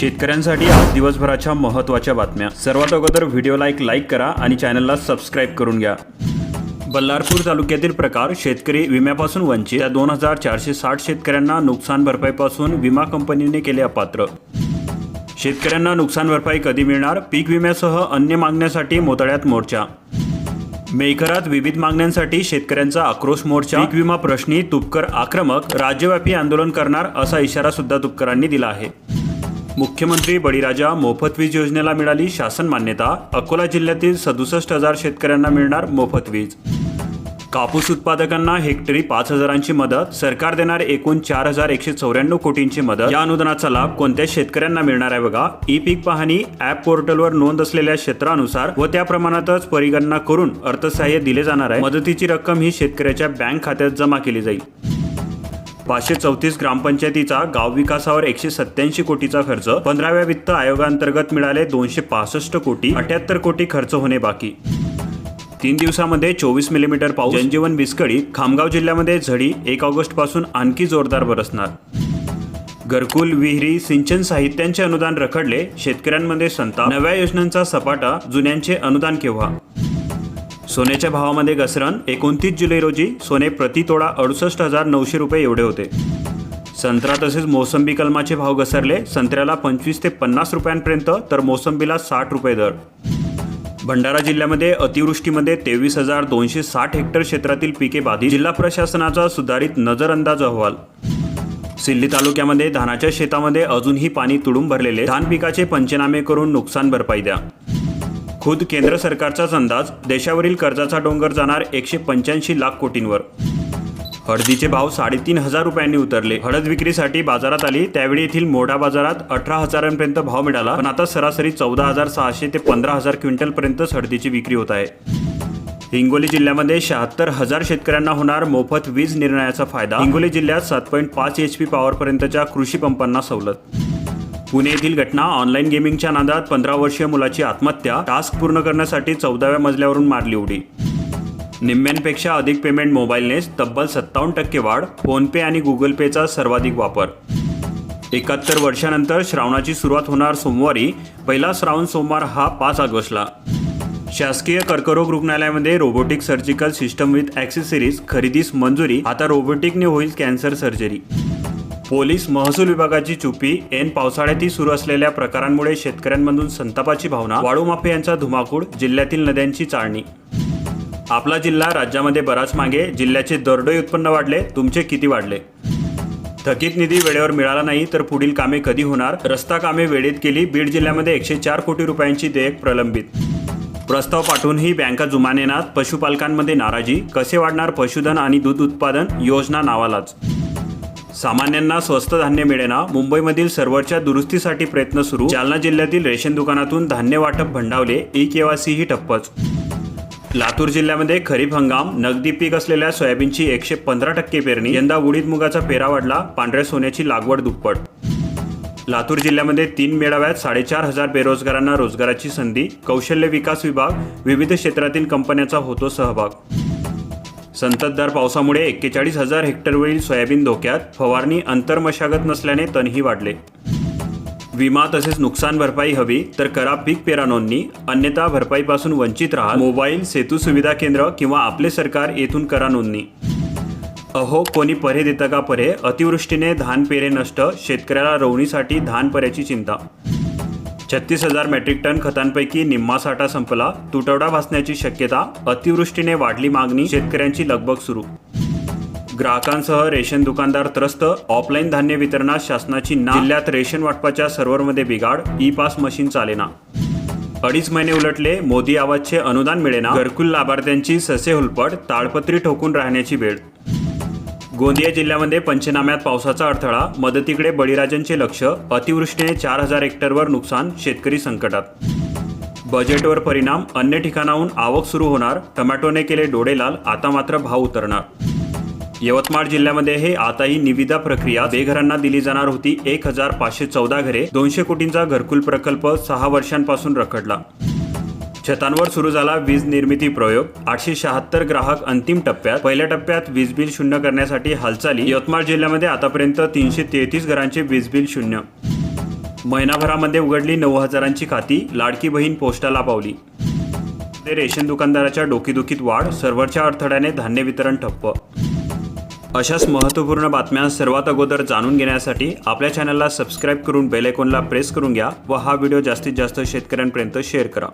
शेतकऱ्यांसाठी आज दिवसभराच्या महत्त्वाच्या बातम्या. सर्वात अगोदर व्हिडिओला एक लाईक करा आणि चॅनलला सबस्क्राईब करून घ्या. बल्लारपूर तालुक्यातील प्रकार शेतकरी विम्यापासून वंचित. या दोन हजार चारशे साठ शेतकऱ्यांना नुकसान भरपाईपासून विमा कंपनीने केले अपात्र. शेतकऱ्यांना नुकसान भरपाई कधी मिळणार? पीक विम्यासह अन्य मागण्यासाठी मोतळ्यात मोर्चा. मेकरात विविध मागण्यांसाठी शेतकऱ्यांचा आक्रोश मोर्चा. पीक विमा प्रश्नी तुपकर आक्रमक राज्यव्यापी आंदोलन करणार असा इशारा सुद्धा तुपकरांनी दिला आहे. मुख्यमंत्री बळीराजा मोफत वीज योजनेला मिळाली शासन मान्यता. अकोला जिल्ह्यातील सदुसष्ट हजार शेतकऱ्यांना मिळणार मोफत वीज. कापूस उत्पादकांना हेक्टरी पाच हजारांची मदत. सरकार देणार एकूण चार हजार एकशे चौऱ्याण्णव कोटींची मदत. या अनुदानाचा लाभ कोणत्या शेतकऱ्यांना मिळणार आहे बघा. ई पीक पाहणी ॲप पोर्टलवर नोंद असलेल्या क्षेत्रानुसार व त्या प्रमाणातच परिगणना करून अर्थसहाय्य दिले जाणार आहे. मदतीची रक्कम ही शेतकऱ्याच्या बँक खात्यात जमा केली जाईल. पाचशे चौतीस ग्रामपंचायतीचा गाव विकासावर एकशे सत्याऐंशी कोटीचा खर्च पंधराव्या वित्त आयोगांतर्गत मिळाले दोनशे पासष्ट कोटी अठ्याहत्तर कोटी खर्च होणे बाकी. तीन दिवसामध्ये चोवीस मिलीमीटर पाऊस जनजीवन विस्कळीत खामगाव जिल्ह्यामध्ये झडी एक ऑगस्टपासून आणखी जोरदार बरसणार. घरकुल विहिरी सिंचन साहित्यांचे अनुदान रखडले शेतकऱ्यांमध्ये संताप नव्या योजनांचा सपाटा जुन्यांचे अनुदान केव्हा? सोन्याच्या भावामध्ये घसरण एकोणतीस जुलै रोजी सोने प्रति तोडा अडुसष्ट हजार नऊशे रुपये एवढे होते. संत्रा तसेच मोसंबी कलमाचे भाव घसरले संत्र्याला पंचवीस ते पन्नास रुपयांपर्यंत तर मोसंबीला साठ रुपये दर. भंडारा जिल्ह्यामध्ये अतिवृष्टीमध्ये तेवीस हजार दोनशे साठ हेक्टर क्षेत्रातील पिके बाधित जिल्हा प्रशासनाचा सुधारित नजरअंदाज अहवाल. सिल्ली तालुक्यामध्ये धानाच्या शेतामध्ये अजूनही पाणी तुडून भरलेले धान पिकाचे पंचनामे करून नुकसान भरपाई द्या. खुद केंद्र सरकारचाच अंदाज देशावरील कर्जाचा डोंगर जाणार एकशे पंच्याऐंशी लाख कोटींवर. हळदीचे भाव साडेतीन हजार रुपयांनी उतरले. हळद विक्रीसाठी बाजारात आली त्यावेळी येथील मोठा बाजारात अठरा हजारांपर्यंत भाव मिळाला पण आता सरासरी चौदा हजार सहाशे ते पंधरा हजार क्विंटलपर्यंतच हळदीची विक्री होत आहे. हिंगोली जिल्ह्यामध्ये शहात्तर हजार शेतकऱ्यांना होणार मोफत वीज निर्णयाचा फायदा. हिंगोली जिल्ह्यात सात पॉईंट पाच एच पी पॉवरपर्यंतच्या कृषी पंपांना सवलत. पुणे येथील घटना ऑनलाईन गेमिंगच्या नादात पंधरा वर्षीय मुलाची आत्महत्या टास्क पूर्ण करण्यासाठी चौदाव्या मजल्यावरून मारली उडी. निम्म्यांपेक्षा अधिक पेमेंट मोबाईलनेच तब्बल सत्तावन्न टक्के वाढ फोनपे आणि गुगल पेचा सर्वाधिक वापर. एकाहत्तर वर्षानंतर श्रावणाची सुरुवात होणार सोमवारी पहिला श्रावण सोमवार हा पाच ऑगस्टला. शासकीय कर्करोग रुग्णालयामध्ये robotic surgical system with accessories खरेदीस मंजुरी आता रोबोटिकने होईल कॅन्सर सर्जरी. पोलीस महसूल विभागाची चुपी एन पावसाळ्यातही सुरू असलेल्या प्रकारांमुळे शेतकऱ्यांमधून संतापाची भावना वाळू माफियांचा धुमाकूळ जिल्ह्यातील नद्यांची चाळणी. आपला जिल्हा राज्यामध्ये बराच मागे जिल्ह्याचे दरडोई उत्पन्न वाढले तुमचे किती वाढले? थकीत निधी वेळेवर मिळाला नाही तर पुढील कामे कधी होणार? रस्ता कामे वेळेत केली बीड जिल्ह्यामध्ये एकशे चार कोटी रुपयांची देयक प्रलंबित. प्रस्ताव पाठवूनही बँका जुमानेनात पशुपालकांमध्ये नाराजी कसे वाढणार पशुधन आणि दूध उत्पादन योजना नावालाच. सामान्यांना स्वस्त धान्य मिळेना. मुंबईमधील सर्व्हरच्या दुरुस्तीसाठी प्रयत्न सुरू. जालना जिल्ह्यातील रेशन दुकानातून धान्य वाटप भंडावले. ई केवासी ही ठप्पच. लातूर जिल्ह्यामध्ये खरीप हंगाम. नगदी पीक असलेल्या सोयाबीनची एकशे पंधरा टक्के पेरणी. यंदा उडीद मुगाचा पेरा वाढला. पांढऱ्या सोन्याची लागवड दुप्पट. लातूर जिल्ह्यामध्ये तीन मेळाव्यात साडेचार हजार बेरोजगारांना रोजगाराची संधी. कौशल्य विकास विभाग विविध क्षेत्रातील कंपन्यांचा होतो सहभाग. संततधार पावसामुळे एक्केचाळीस हजार हेक्टरवरील सोयाबीन धोक्यात फवारणी अंतर्मशागत नसल्याने तणही वाढले. विमा तसेच नुकसान भरपाई हवी तर करा पीक पेरा नोंदणी. अन्यथा भरपाईपासून वंचित राहा. मोबाईल सेतू सुविधा केंद्र किंवा आपले सरकार येथून करा नोंदणी. अहो कोणी परे देतं का परे? अतिवृष्टीने धान पेरे नष्ट. शेतकऱ्याला रवणीसाठी धान पर्याची चिंता. छत्तीस हजार मेट्रिक टन खतांपैकी निम्मा साठा संपला. तुटवडा भासण्याची शक्यता अतिवृष्टीने वाढली मागणी शेतकऱ्यांची लगबग सुरू. ग्राहकांसह रेशन दुकानदार त्रस्त ऑफलाईन धान्य वितरणात शासनाची ना. जिल्ह्यात रेशन वाटपाच्या सर्व्हरमध्ये बिघाड ई पास मशीन चालेना. अडीच महिने उलटले मोदी आवाजचे अनुदान मिळेना. घरकुल लाभार्थ्यांची ससे हुलपट ताडपत्री ठोकून राहण्याची वेळ गोंदिया जिल्ह्यामध्ये पंचनाम्यात पावसाचा अडथळा मदतीकडे बळीराजांचे लक्ष अतिवृष्टीने चार हजार हेक्टरवर नुकसान शेतकरी संकटात. बजेटवर परिणाम अन्य ठिकाणाहून आवक सुरू होणार टमॅटोने केले डोळेलाल आता मात्र भाव उतरणार. यवतमाळ जिल्ह्यामध्ये हे आताही निविदा प्रक्रिया बेघरांना दिली जाणार होती एक हजार पाचशे चौदा घरे दोनशे कोटींचा घरकुल प्रकल्प सहा वर्षांपासून रखडला. छतांवर सुरू झाला वीज निर्मिती प्रयोग. आठशे शहात्तर ग्राहक अंतिम टप्प्यात. पहिल्या टप्प्यात वीज बिल शून्य करण्यासाठी हालचाली. यवतमाळ जिल्ह्यामध्ये आतापर्यंत तीनशे तेहतीस घरांचे वीज बिल शून्य. महिनाभरामध्ये उघडली नऊ हजारांची खाती. लाडकी बहीण पोस्टाला पावली. ते रेशन दुकानदाराच्या डोकीदुखीत वाढ. सर्व्हरच्या अडथळ्याने धान्य वितरण ठप्प. अशाच महत्त्वपूर्ण बातम्या सर्वात अगोदर जाणून घेण्यासाठी आपल्या चॅनलला सबस्क्राईब करून बेलायकॉनला प्रेस करून घ्या व हा व्हिडिओ जास्तीत जास्त शेतकऱ्यांपर्यंत शेअर करा.